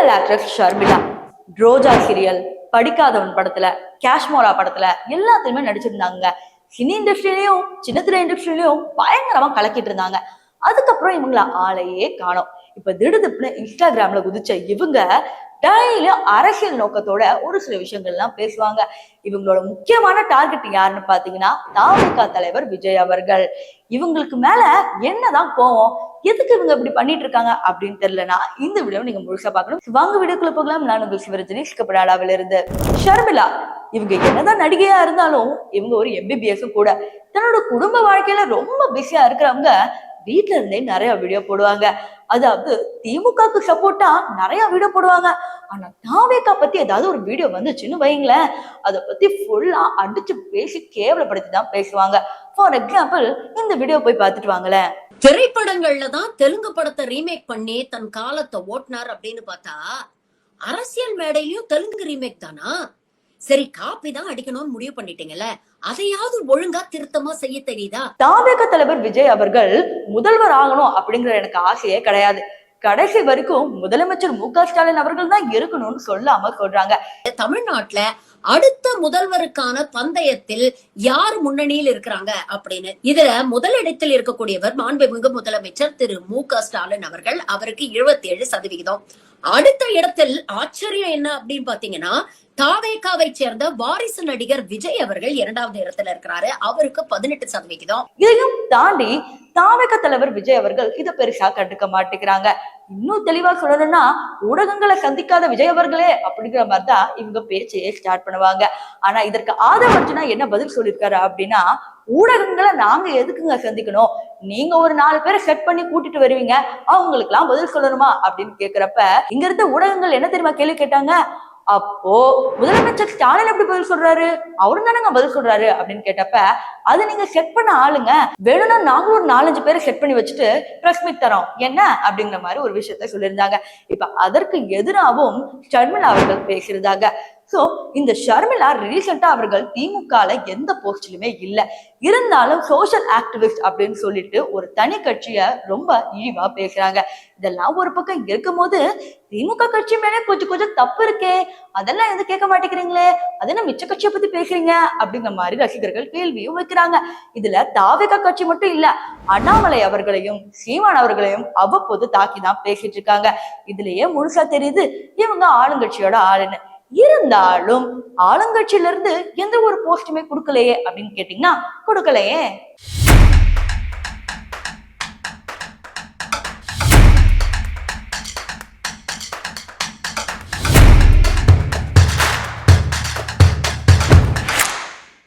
Serial actress Sharmila. Roja serial Padikkathavan படத்துல காஷ்மோரா படத்துல எல்லாத்துலயுமே நடிச்சிருந்தாங்க. சினி இண்டஸ்ட்ரியிலயும் சின்னத்திரை இண்டஸ்ட்ரியிலயும் பயங்கரமா கலக்கிட்டு இருந்தாங்க. அதுக்கப்புறம் இவங்கள ஆளையே காணோம். இப்ப திடுதிப்புன்னு இன்ஸ்டாகிராம்ல குதிச்ச இவங்க டெய்லியும் அரசியல் நோக்கத்தோட ஒரு சில விஷயங்கள்லாம் பேசுவாங்க. இவங்களோட முக்கியமான டார்கெட் யாருன்னு பாத்தீங்கன்னா தாமிகா தலைவர் விஜய் அவர்கள். இவங்களுக்கு மேல என்னதான் கோவம் எதுக்கு இவங்க இப்படி பண்ணிட்டு இருக்காங்க அப்படின்னு தெரியலனா இந்த வீடியோ நீங்க முழுசா பார்க்கணும். வாங்க வீடியோக்குள்ள போகலாம். நான் உங்கள் சிவரஜினி சிக்கப்படாடாவில இருந்து ஷர்மிளா இவங்க என்னதான் நடிகையா இருந்தாலும் இவங்க ஒரு எம்பிபிஎஸ் கூட. தன்னோட குடும்ப வாழ்க்கையில ரொம்ப பிஸியா இருக்கிறவங்க வீட்டுல இருந்தே நிறைய வீடியோ போடுவாங்க. அதாவது திமுகவுக்கு சப்போர்ட்டா நிறைய வீடியோ போடுவாங்க. ஆனா தாவேக்கா பத்தி ஏதாவது ஒரு வீடியோ வந்துச்சுன்னு வைங்களேன் அதை பத்தி ஃபுல்லா அடிச்சு பேசி கேவலப்படுத்தி தான் பேசுவாங்க. ஃபார் எக்ஸாம்பிள் இந்த வீடியோ போய் பார்த்துட்டு வாங்களேன். திரைப்படங்கள்ல தான் தெலுங்கு படத்தை ரீமேக் பண்ணி தன் காலத்தை ஓட்டினார் அப்படின்னு பார்த்தா அரசியல் மேடையிலயும் தெலுங்கு ரீமேக் தானா? சரி காப்பி தான் அடிக்கணும்னு முடிவு பண்ணிட்டீங்கல்ல அதையாவது ஒழுங்கா திருத்தமா செய்ய தெரியுதா? தாவேக தலைவர் விஜய் அவர்கள் முதல்வர் ஆகணும் அப்படிங்கிற எனக்கு ஆசையே கிடையாது. கடைசி வரைக்கும் முதலமைச்சர் மு க ஸ்டாலின் அவர்கள் தான் இருக்கணும்னு சொல்லாம சொல்றாங்க. தமிழ்நாட்டுல அடுத்த முதல்வருக்கான பந்தயத்தில் யார் முன்னணியில் இருக்கிறாங்க அப்படின்னு? இதுல முதலிடத்தில் இருக்கக்கூடியவர் மாண்புமிகு முதலமைச்சர் திரு மு க ஸ்டாலின் அவர்கள் அவருக்கு 77% ஏழு சதவிகிதம். அடுத்த இடத்தில் ஆச்சரியம் என்ன அப்படின்னு பாத்தீங்கன்னா தாவேகாவை சேர்ந்த வாரிசு நடிகர் விஜய் அவர்கள் இரண்டாவது இடத்துல இருக்கிறாரு. அவருக்கு பதினெட்டு சதவிகிதம். இதையும் தாண்டி தாவேக தலைவர் விஜய் அவர்கள் இதை பெருசா கண்டுக்க மாட்டேங்கிறாங்க. இன்னும் தெளிவா சொல்லணும்னா ஊடகங்களை சந்திக்காத விஜய் அவர்களே அப்படிங்கிற மாதிரி தான் இவங்க பேச்சையே ஸ்டார்ட் பண்ணுவாங்க. ஆனா இதற்கு ஆதவ அர்ஜுனா என்ன பதில் சொல்லியிருக்காரு அப்படின்னா ஊடகங்களை நாங்க எதுக்குங்க சந்திக்கணும்? நீங்க ஒரு நாலு பேரை செட் பண்ணி கூட்டிட்டு வருவீங்க. அவங்களுக்கு எல்லாம் பதில் சொல்லணுமா? அப்படின்னு கேக்குறப்ப இங்க இருந்த ஊடகங்கள் என்ன தெரியுமா கேள்வி கேட்டாங்க? அப்போ முதலமைச்சர் ஸ்டாலின் எப்படி பதில் சொல்றாரு? அவரும் தானங்க பதில் சொல்றாரு அப்படின்னு கேட்டப்ப அது நீங்க செட் பண்ண ஆளுங்க. வேணும்னா நாங்களும் ஒரு நாலஞ்சு பேரை செட் பண்ணி வச்சுட்டு பிரஸ் மீட் தரோம். என்ன? அப்படிங்கிற மாதிரி ஒரு விஷயத்த சொல்லியிருந்தாங்க. இப்ப அதற்கு எதிராகவும் ஷர்மிளா அவர்கள் பேசியிருந்தாங்க. ஸோ இந்த ஷர்மிளா ரீசெண்டா அவர்கள் திமுகல எந்த போஸ்ட்லயுமே இல்லை. இருந்தாலும் சோஷியல் ஆக்டிவிஸ்ட் அப்படின்னு சொல்லிட்டு ஒரு தனி கட்சியை ரொம்ப இழிவா பேசுறாங்க. இதெல்லாம் ஒரு பக்கம் இருக்கும் போது திமுக கட்சி மேலே கொஞ்சம் கொஞ்சம் தப்பு இருக்கே. அதெல்லாம் எதுவும் கேட்க மாட்டேங்கிறீங்களே? அதெல்லாம் மிச்ச கட்சியை பத்தி பேசுறீங்க? அப்படிங்கிற மாதிரி ரசிகர்கள் கேள்வியும் வைக்கிறாங்க. இதுல தாவேகா கட்சி மட்டும் இல்ல அண்ணாமலை அவர்களையும் சீமான் அவர்களையும் அவ்வப்போது தாக்கி தான் பேசிட்டு இருக்காங்க. இதுலயே முழுசா தெரியுது இவங்க ஆளுங்கட்சியோட ஆளுன்னு. இருந்தாலும் ஆளுங்கட்சியில இருந்து எந்த ஒரு போஸ்டுமே கொடுக்கலையே அப்படின்னு கேட்டீங்கன்னா கொடுக்கலையே.